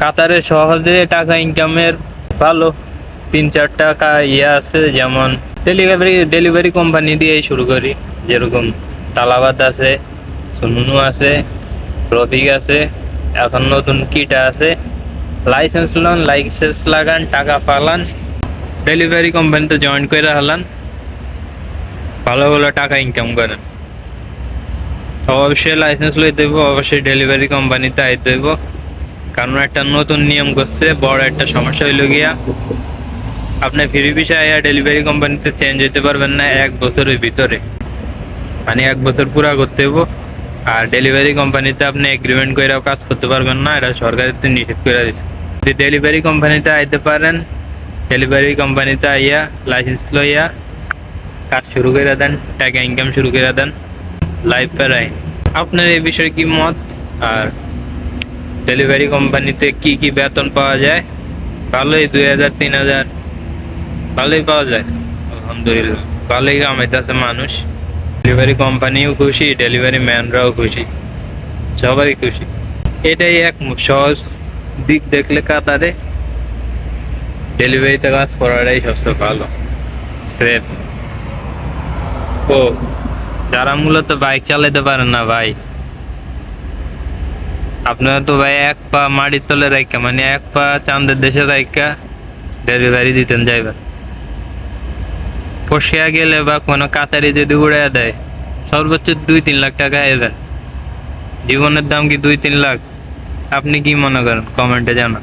কাতারে সহজে টাকা ইনকামের ভালো তিন চার টাকা ইয়ে আছে, যেমন ডেলিভারি ডেলিভারি কোম্পানি দিয়েই শুরু করি, যেরকম তালাবাদ আছে, সুনুনু আছে, রফিক আছে, এখন নতুন কিটা আছে লাইসেন্স লোন লাইসেন্স লাগান, টাকা পালান ডেলিভারি কোম্পানিতে জয়েন করে হালান, ভালো ভালো টাকা ইনকাম করেন। অবশ্যই লাইসেন্স লই দেব, অবশ্যই ডেলিভারি কোম্পানিতে আইতে দেব কারণ একটা নতুন নিয়ম করছে, বড় একটা সমস্যা হইল গিয়া। আপনি ফ্রি ভিসা আইয়া ডেলিভারি কোম্পানিতে চেঞ্জ হইতে পারবেন না এক বছরের ভিতরে। মানে এক বছর পুরা করতে হইব। আর ডেলিভারি কোম্পানিতে আপনি এগ্রিমেন্ট কইরাও কাজ করতে পারবেন না এটা সরকারের নিষেধ করে দিচ্ছে যদি ডেলিভারি কোম্পানিতে আইতে পারেন ডেলিভারি কোম্পানিতে আইয়া লাইসেন্স লইয়া কাজ শুরু করে দেন, টাকা ইনকাম শুরু করে দেন লাইফ প্যারাই আপনার এই বিষয়ে কি মত? আর ডেলিভারি কোম্পানিতে কি কি বেতন পাওয়া যায়? ভালোই, দুই হাজার, তিন হাজার। ভালোই পাওয়া যায়। আলহামদুলিল্লাহ, ভালোই কামাইতেছে মানুষ। ডেলিভারি কোম্পানিও খুশি, ডেলিভারি ম্যানরাও খুশি। সবাই খুশি। এটাই এক সহজ দিক দেখলে কাতারে। ডেলিভারিতে কাজ করাটাই সবচেয়ে ভালো। সেফ ও, যারা মূলত বাইক চালাতে পারেন না ভাই আপনারা তো ভাই এক পা মাটির তলে রাইকা মানে এক পা চাঁদের দেশে রাখা ডেলিভারি দিতেন যাইবার। ফসিয়া গেলে বা কোনো কাতারি যদি উড়াইয়া দেয়, সর্বোচ্চ দুই তিন লাখ টাকা এবেন জীবনের দাম কি দুই তিন লাখ? আপনি কি মনে করেন? কমেন্টে জানান।